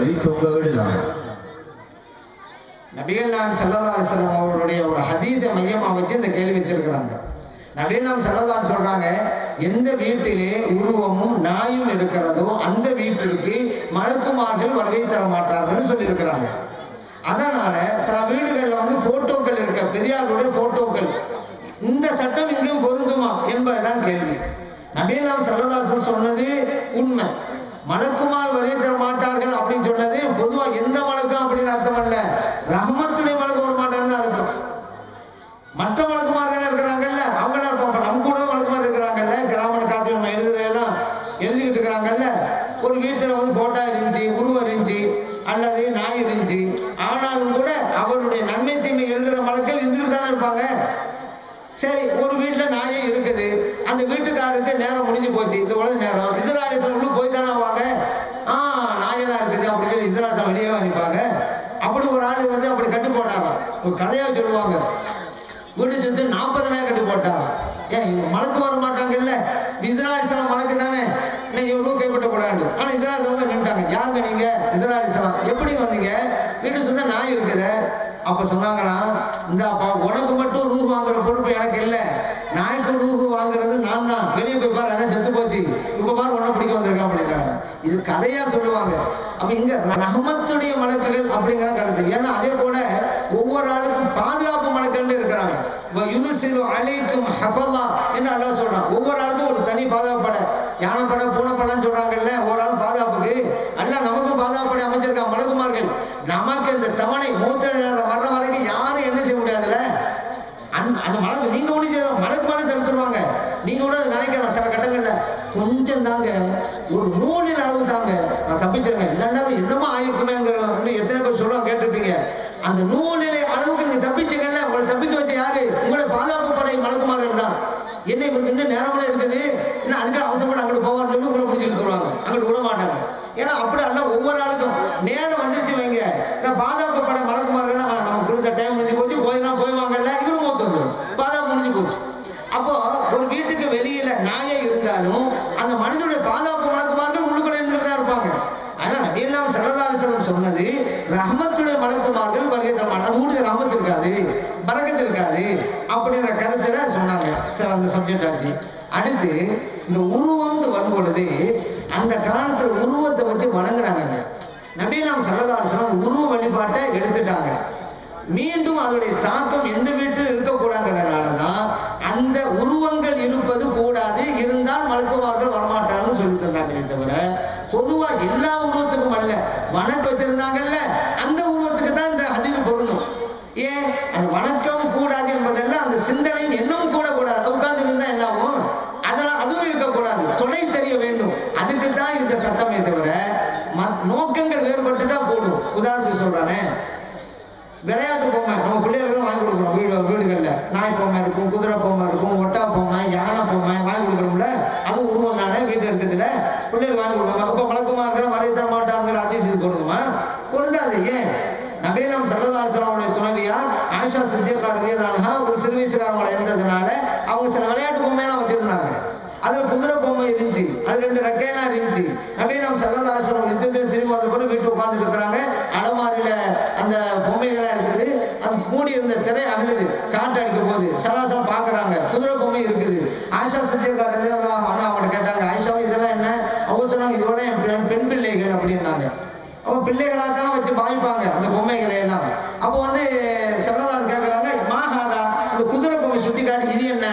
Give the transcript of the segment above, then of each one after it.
உருவங்களை தொங்க விடலாம். நபிகள் நாம் சல்லல்லா அவர்களுடைய ஒரு ஹதீஸை மையமாக வச்சு இந்த கேள்வி வச்சிருக்கிறாங்க. நபிகள் நாம் சொல்றாங்க எந்த வீட்டிலே உருவமும் நாயும் இருக்கிறதோ அந்த வீட்டிற்கு மலக்குமார்கள் வருகை தர மாட்டார்கள் சொல்லியிருக்கிறாங்க. அதனால சில வீடுகளில் வந்து போட்டோக்கள் இருக்க பெரியார்களுடைய போட்டோக்கள். இந்த சட்டம் இங்கும் பொருந்துமா என்பதுதான் கேள்வி. நபிகள் நாம் சொன்னது உண்மை. மலக்குமார் வருகை தர மாட்டார்கள் அப்படின்னு சொன்னது பொதுவா எந்த மலக்கும் அப்படின்னு அர்த்தம் அல்ல. ரஹமத்துடைய மலக்கு வர மாட்டாருன்னு அர்த்தம். மற்ற மலக்குமார்கள் இருக்கிறாங்கல்ல அவங்கள இருப்பாங்க. நம்ம கூட மலக்குமார் இருக்கிறாங்கல்ல கிராமண காத்து நம்ம எழுதுற எல்லாம் எழுதிக்கிட்டு இருக்கிறாங்கல்ல. ஒரு வீட்டில் வந்து போட்டா இருந்துச்சு உருவம் இருந்துச்சு அல்லது நாய் இருந்துச்சு. ஆனாலும் கூட அவருடைய நன்மை தீமை எழுதுகிற மலக்கள் இருந்துட்டு தானே இருப்பாங்க. சரி ஒரு வீட்டில் நாயே இருக்குது. அந்த வீட்டுக்காருக்கு நேரம் முடிஞ்சு போச்சு. இந்த உலக நேரம். இஸ்ராயேசன் உள்ளே போய் தானே ஆவாங்க? ஆ நாயெல்லாம் இருக்குது. அப்படின்னு சொல்லி இஸ்ராயேசன் வெளியே நிற்பாங்க. அப்படி ஒரு ஆள் வந்து அப்படி கட்டு போட்டாராம் ஒரு கதையாக சொல்லுவாங்க. வீட்டு சொத்து நாற்பதனாயிரம் கட்டு போட்டாங்க ஏன் மலக்கு வர மாட்டாங்கல்ல? இஸ்ராயேசனம் மலக்கு தானே? நீங்க ரூ கைப்பற்ற கூடாது ஆனா இஸ்ராயேசன் நின்ட்டாங்க யாருங்க நீங்க? இஸ்ராலிசலம் எப்படி வந்தீங்க? வீட்டு சொந்த நாய் இருக்குது. அப்ப சொன்னாங்கன்னா இந்தாப்பா உனக்கு மட்டும் ரூ வாங்குற பொறுப்பு எனக்கு இல்லை. நாய்க்கு ரூ வாங்குறது நான் தான். வெளியே போய் பாரு என்ன செத்து போச்சு. இப்ப பாரு உன்னை பிடிக்க வந்திருக்கான் அப்படின்றாங்க. இது கதையா சொல்லுவாங்க. அப்ப இங்க ரஹமத்துடைய வழக்குகள் அப்படிங்கிற கருத்து. ஏன்னா அதே போல ஒவ்வொரு ஆளுக்கும் பாதுகாப்பு வழக்குகள் இருக்கிறாங்க. இப்ப யுனுசிலு அலைக்கும் ஹஃபல்லா என்று அல்லா சொல்றான்? ஒவ்வொரு ஆளுக்கும் ஒரு தனி பாதுகாப்படை யானை படை. பூனை படைன்னு சொல்றாங்கல்ல ஒரு ஆள் பாதுகாப்புக்கு. அல்ல நமக்கும் பாதுகாப்படை அமைச்சிருக்கான் மலக்குமார்கள். நமக்கு இந்த தவணை மூத்த நேரம் வர்ற வரைக்கும் யாரும் என்ன செய்ய முடியாதுல்ல? அந்த அந்த மலக்கு நீங்க ஒண்ணு செய்ய மலக்கு மலை தடுத்துருவாங்க நீங்க கூட அதை நினைக்கலாம். சில கட்டங்கள்ல கொஞ்சம் தாங்க ஒரு நூலில் அளவு தாங்க. நான் தப்பிச்சிருங்க இல்லைன்னா என்னமோ ஆயிருக்குமேங்கிற எத்தனை பேர் சொல்லுவாங்க கேட்டிருப்பீங்க. அந்த நூலில் அளவுக்கு நீங்க தப்பிச்சீங்கல்ல உங்களை தப்பிக்க வச்ச யாரு உங்களை பாதுகாப்பு படை மலக்குமார்கள் தான் என்ன இவருக்கு இன்னும் நேரமெல்லாம் இருக்குது? என்ன அதுக்கு அவசரப்பட்டு அங்கிட்டு போவாருன்னு சொல்லி உங்களை பிடிச்சி எடுத்துருவாங்க அங்கிட்டு விட மாட்டாங்க. ஏன்னா அப்படி அல்ல ஒவ்வொரு ஆளுக்கும் நேரம் வந்துருச்சு வைங்க. நான் பாதுகாப்பு படம் மலக்குமார்கள் நமக்கு கொடுத்த டைம் முடிஞ்சு போச்சு போயெல்லாம் போய்வாங்கல்ல இவரும் மூத்து வந்துடும் பாதுகாப்பு முடிஞ்சு போச்சு. அப்போ ஒரு வீட்டுக்கு வெளியில நாயே இருந்தாலும் அந்த மனிதனுடைய பாதுகாப்பு மலக்குமார்கள் உள்ளுக்குள்ள இருந்துட்டு தான் இருப்பாங்க. ஆனா நபியெல்லாம் சரதாரிசனம் சொன்னது ரஹமத்துடைய மலக்குமார்கள் வருகை தரமான அது வீட்டுக்கு ரஹமத் இருக்காது பரக்கத்து இருக்காது அப்படிங்கிற கருத்துல சொன்னாங்க சார் அந்த சப்ஜெக்ட் ஆச்சு அடுத்து இந்த உருவம்னு வரும் பொழுது அந்த காலத்துல உருவத்தை வச்சு நம்பி நாம் சரதாரிசனம் அந்த உருவ வழிபாட்டை எடுத்துட்டாங்க. மீண்டும் அதனுடைய தாக்கம் எந்த வீட்டில் இருக்கக்கூடாதுங்கிறனால தான் அந்த உருவங்கள் இருப்பது கூடாது இருந்தால் மலக்குமார்கள் வரமாட்டார்னு சொல்லி தந்தாங்களே தவிர பொதுவா எல்லா உருவத்துக்கும் அல்ல. வணக்கம் வச்சிருந்தாங்கல்ல அந்த உருவத்துக்கு தான் இந்த அதிக பொருந்தும். ஏன்? அது வணக்கம் கூடாது என்பதல்ல அந்த சிந்தனையும் என்னும் கூட கூடாது. உட்கார்ந்து இருந்தா என்ன ஆகும் அதெல்லாம் அதுவும் இருக்கக்கூடாது. துணை தெரிய வேண்டும். அதுக்கு தான் இந்த சட்டமே தவிர மத்- நோக்கங்கள் வேறுபட்டுட்டா போடும். உதாரணத்துக்கு சொல்றானே. விளையாட்டு பொம்மை நம்ம பிள்ளைகளுக்கு வாங்கி கொடுக்குறோம். வீடு வீடுகளில். நாய் பொம்மை இருக்கும் குதிரை பொம்மை இருக்கும் ஒட்டா பொம்மை வாங்கி கொடுக்குறோம்ல அது உருவம் தானே வீட்டில் இருக்குதுல பிள்ளைகள் வாங்கி கொடுக்குறோம் அப்போ வழக்கமார்கள் வரை தர மாட்டாங்கிற அதிசயம் பொருந்துமா பொருந்தாது ஏன் நபீனம் சல்லதாசனவுடைய ஆயிஷா ஆயிஷா சித்தியக்காரர்களா ஒரு சிறு வயசுக்காரங்களை இருந்ததுனால அவங்க சில விளையாட்டு பொம்மையெல்லாம் வச்சிருந்தாங்க அதுல குதிரை பொம்மை இருந்துச்சு. அது ரெண்டு ரெக்கையெல்லாம் இருந்துச்சு. அப்படியே நம்ம சல்லதாசனம் யுத்தத்தில் திரும்பி வந்த பிறகு வீட்டில் உட்காந்துட்டு இருக்கிறாங்க. அலமாரியில அந்த பொம்மைகளா இருக்குது. அது மூடி இருந்த திரை அகலுது. காட்டு அடிக்க போகுது. சராசரம் பாக்குறாங்க குதிரை பொம்மை இருக்குது. ஆயிஷா சத்தியக்கார அண்ணா அவங்கள்ட்ட கேட்டாங்க ஆயிஷா இதெல்லாம் என்ன? அவங்க சொன்னாங்க இதோட என் பெண் பெண் பிள்ளைகள் அப்படின்னாங்க. அவங்க பிள்ளைகளாக தானே வச்சு பாவிப்பாங்க அந்த பொம்மைகளை எல்லாம். அப்போ வந்து சல்லதாஸ் கேட்குறாங்க மாகாதா அந்த குதிரை பொம்மை சுட்டி காட்டி இது என்ன?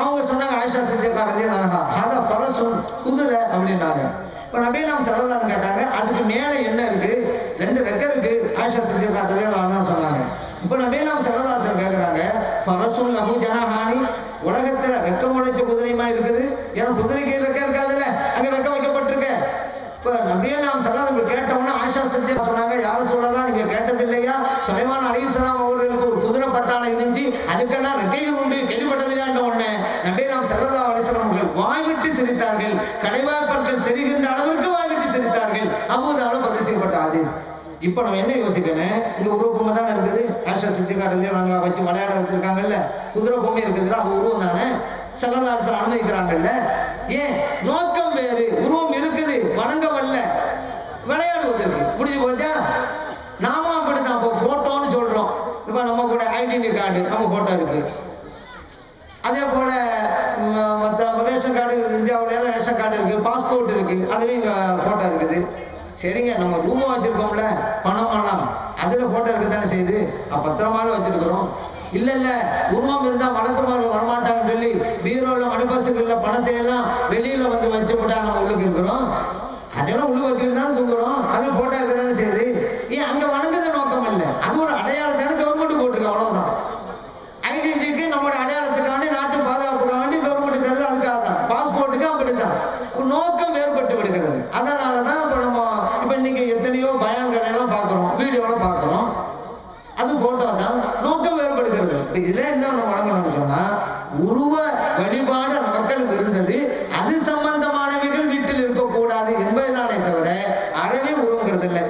அவங்க சொன்னாங்க ஆயிஷா சித்தியக்காரர்களே தானகா ஹாதா பரசும் குதிரை அப்படின்னாங்க. இப்போ நபீல் நாம் சல்லதாஸ் கேட்டாங்க அதுக்கு மேலே என்ன இருக்கு? ரெண்டு ரெக்க இருக்கு. ஆயிஷா சித்தியக்காரர்களே தானா சொன்னாங்க. இப்போ நபீல் நாம் சல்லதாசன் கேட்குறாங்க பரசும் லகு ஜனஹானி உலகத்துல ரெக்கம் உழைச்ச குதிரையுமா இருக்குது? ஏன்னா குதிரைக்கு ரெக்கம் இருக்காதுல்ல அங்க ரெக்கம் வைக்கப்பட்டிருக்க. இப்ப நபியல் நாம் சல்லாதம் கேட்டோம்னா ஆஷா சத்தியா சொன்னாங்க. யாரும் சொல்லலாம் நீங்க கேட்டதில்லையா சுலைமான் அலிஸ்லாம் அவர்களுக்கு ஒரு குதிரை பட்டாளம் இருந்துச்சு. அதுக்கெல்லாம் ரெக்கைகள் உண்டு கேள்விப்பட்டதில்லாண்ட உடனே நபியல் நாம் சல்லா அலிஸ்லாம் அவர்கள் வாய்விட்டு சிரித்தார்கள். கடைவாய்ப்பற்கள் தெரிகின்ற அளவிற்கு வாய்விட்டு சிரித்தார்கள். அபூதாலும் பதிவு செய்யப்பட்ட ஆதேஷ் இப்போ நம்ம என்ன யோசிக்கணும்? இங்க உருவ பொம்மை தானே இருக்குது. ஆஷா சித்திகாரர்களே நாங்க வச்சு விளையாட வச்சிருக்காங்கல்ல. குதிரை பொம்மை இருக்குதுன்னா அது உருவம் தானே? செல்லதாரசர் அனுமதிக்கிறாங்கல்ல ஏன்? நோக்கம் வேறு உருவம் இருக்குது வணங்க வரல விளையாடுவது முடிஞ்சு போச்சா? நாமும் அப்படித்தான். இப்போ போட்டோன்னு சொல்றோம். இப்போ நம்ம கூட ஐடென்டி கார்டு நம்ம போட்டோ இருக்கு. அதே போல மற்ற ரேஷன் கார்டு இந்தியாவுல ரேஷன் கார்டு இருக்கு பாஸ்போர்ட் இருக்கு. அதுலயும் போட்டோ இருக்குது. சரிங்க நம்ம ரூபா வச்சிருக்கோம்ல பண்ணலாம் அதுல போட்டோ இருக்க தானே செய்யுது பத்திரமால வச்சிருக்கிறோம். இல்ல இல்ல உருவம் இருந்தா வழக்கமாக வரமாட்டாங்கன்னு சொல்லி பீரோல மணிப்பாசுகள்ல பணத்தை எல்லாம் வெளியில வந்து வச்சு விட்டா நம்ம உள்ளுக்கு இருக்கிறோம். அதெல்லாம் உள்ள வச்சுட்டு தானே தூங்குறோம். அதுல போட்டோ இருக்க தானே செய்யுது ஏன் அங்க வணங்குத நோக்கம் இல்லை. அது ஒரு அடையாளத்தான கவர்மெண்ட் போட்டிருக்கு அவ்வளவுதான். ஐடென்டிட்டிக்கு நம்மளோட அடையாளத்துக்காண்டி நாட்டு பாதுகாப்புக்காக வேண்டி கவர்மெண்ட் தருது அதுக்காக தான் பாஸ்போர்ட்டுக்கு அப்படித்தான். நோக்கம் வேறுபட்டு விடுகிறது. அதனால தான் இப்போ நம்ம இப்போ இன்னைக்கு எத்தனையோ பயான்களை எல்லாம் பார்க்குறோம் வீடியோவில் பார்க்குறோம் அது போட்டோ தான் நோக்கம் வேறுபடுகிறது. இதுல என்ன நம்ம வழங்கணும்னு சொன்னா உருவ வழிபாடு அந்த மக்களுக்கு இருந்தது அது சம்பந்தமானவைகள் வீட்டில் இருக்கக்கூடாது என்பதுதானே தவிர அறவே உருவங்கிறது இல்லை